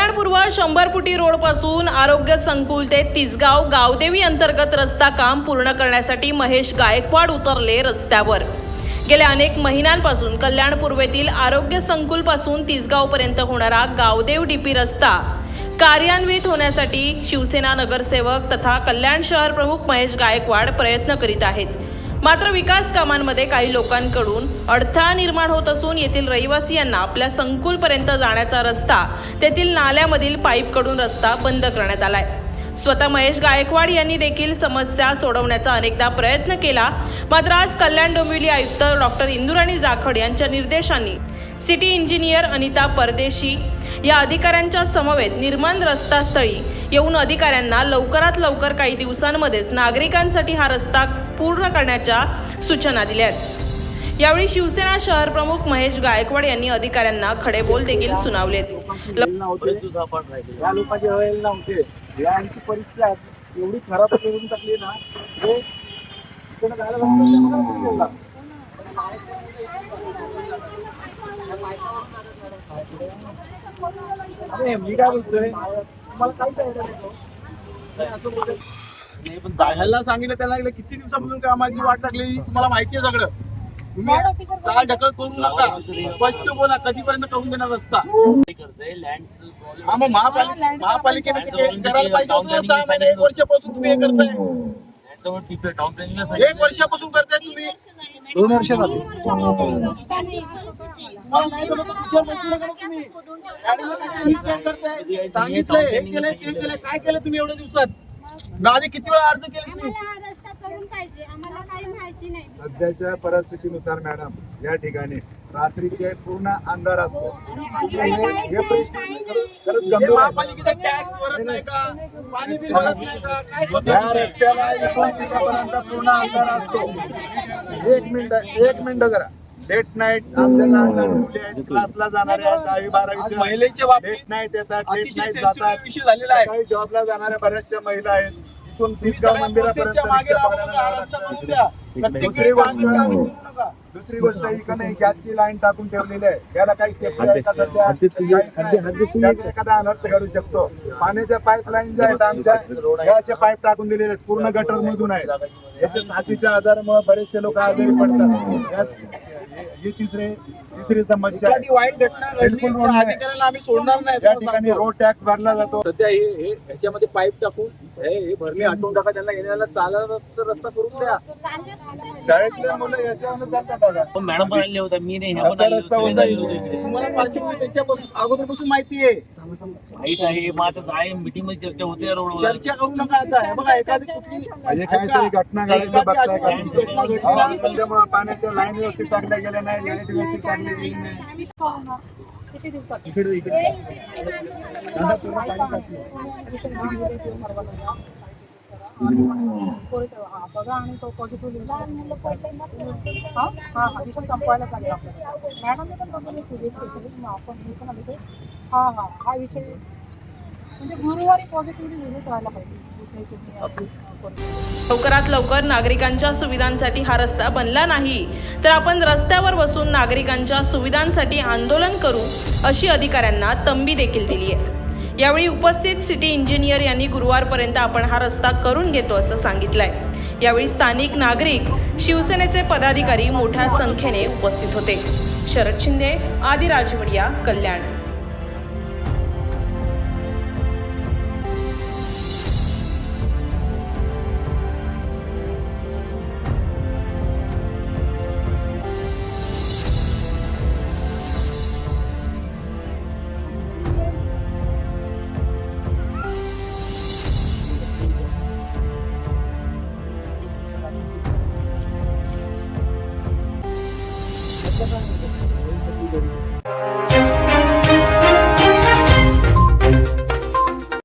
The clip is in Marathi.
कल्याण पूर्व शंभर फुटी आरोग्य संकुल ते तिसगाव गावदेवी अंतर्गत रस्ता काम पूर्ण करण्यासाठी महेश गायकवाड उतरले रस्त्यावर. गेल्या अनेक महिन्यांपासून कल्याण पूर्वेतील आरोग्य संकुलपासून तिसगावपर्यंत होणारा गावदेव डीपी रस्ता कार्यान्वित होण्यासाठी शिवसेना नगरसेवक तथा कल्याण शहर प्रमुख महेश गायकवाड प्रयत्न करीत आहेत. मात्र विकास कामांमध्ये काही लोकांकडून अडथळा निर्माण होत असून येथील रहिवासियांना आपल्या संकुलपर्यंत जाण्याचा रस्ता तेथील नाल्यामधील पाईपकडून रस्ता बंद करण्यात आलाय. स्वतः महेश गायकवाड यांनी देखील समस्या सोडवण्याचा अनेकदा प्रयत्न केला. मात्र आज कल्याण डोंबिवली आयुक्त डॉक्टर इंदुराणी जाखड यांच्या निर्देशांनी सिटी इंजिनियर अनिता परदेशी या अधिकाऱ्यांच्या समवेत निर्माण रस्तास्थळी येऊन अधिकाऱ्यांना लवकरात लवकर काही दिवसांमध्येच नागरिकांसाठी हा रस्ता पूर्ण करण्याच्या सूचना दिल्या आहेत. यावेळी शिवसेना शहर प्रमुख महेश गायकवाड यांनी अधिकाऱ्यांना खडे बोल देखील सुनावलेत या नव्हते. यांची परिस्थिती एवढी खराब करून टाकली ना हे मी काय बोलतोय? मला काय असं बोलतोय नाही, पण जायला सांगितलं त्याला लागलं किती दिवसापासून कामाची वाट लागली तुम्हाला माहिती आहे सगळं. तुम्ही चाल ढकल करू नका. स्पष्ट बोला कधीपर्यंत करून देणार रस्ता? हा मग महापालिका महापालिकेने ते करायला पाहिजे होतं ना सहा महिने एक वर्षापासून तुम्ही हे करताय. एक वर्षापासून करताय तुम्ही. दोन वर्ष करताय? सांगितलंय हे केलंय ते केलंय. काय केलं तुम्ही एवढ्या दिवसात? माझे किती वेळा अर्ज केले तुम्ही? आम्हाला हा रस्ता करून पाहिजे. आम्हाला काही माहिती नाही. सध्याच्या परिस्थितीनुसार मॅडम या ठिकाणी रात्रीचे पूर्ण अंधार असतो. हे प्रश्न खरंच हे गंभीर आहे. महापालिकेचा टॅक्स भरत नाही का? पाणी बिल भरत नाही का? काय या करताय? रस्त्याला इथून तिथपर्यंत पूर्ण अंधार असतो. एक मिनिट एक मिनिट जरा. लेट नाईट आमच्या लहान लहान मुले आहेत क्लासला जाणारे आहेत दहावी आज बारावीचे महिलेच्या बाबतीत लेट नाईट येतात लेट नाईट जातात. विषय झालेला आहे. काही जॉबला जाणाऱ्या बऱ्याचशा महिला आहेत. तिसगाव सगळ्या मंदिरापर्यंत हा दुसरी गोष्ट. दुसरी गोष्ट इकडे नाही गॅसची लाईन टाकून ठेवलेली आहे. याला काही सेफ्टी एखादा अनर्थ घडू शकतो. पाण्याच्या पाईपलाईन ज्या आहेत आमच्या या अशा पाईप टाकून दिलेले आहेत. पूर्ण गटर मधून आहेत याच्या साथीच्या आजारामुळे बरेचसे लोक आजारी पडतात. ही तिसरी तिसरी समस्या एखादी आहे. वाईट घटना घडली बिलकुल तर रोड नाही. अधिकाऱ्याला आम्ही सोडणार नाही या ठिकाणी. रोड टॅक्स भरला जातो. सध्या हे हे ह्याच्यामध्ये पाईप टाकून हे हे भरले हटवून टाका त्यांना येण्याला चालायला तर रस्ता करून द्या. शाळेतले मुलं याच्यावर चालतात दादा मॅडम पण आणले होता मी नाही रस्ता होता इथे. तुम्हाला पाचशे त्याच्यापासून अगोदरपासून माहिती आहे. माहीत आहे मग आता आहे मीटिंगमध्ये चर्चा होते रोडवर चर्चा करू नका आता. हे बघा एखादी कुठली म्हणजे काहीतरी घटना घडायचं बघताय का? हा, त्याच्यामुळे पाण्याच्या लाईन व्यवस्थित टाकल्या गेल्या नाही लाइट व्यवस्थित टाकली गेली नाही बघा आणि तो पॉझिटिव्ह हा हा हा विषय संपवायला चालेल आपल्याला मॅडमने पण बघा मी घेतली आपण मी पण हा हा हा विषय म्हणजे गुरुवारी व्हायला पाहिजे. लवकरात लवकर नागरिकांच्या सुविधांसाठी हा रस्ता बनला नाही तर आपण रस्त्यावर बसून नागरिकांच्या सुविधांसाठी आंदोलन करू अशी अधिकाऱ्यांना तंबी देखील दिली आहे. यावेळी उपस्थित सिटी इंजिनियर यांनी गुरुवारपर्यंत आपण हा रस्ता करून घेतो असं सांगितलंय. यावेळी स्थानिक नागरिक शिवसेनेचे पदाधिकारी मोठ्या संख्येने उपस्थित होते. शरद शिंदे आदिराज मीडिया कल्याण. 아, 잘 뽑았는데.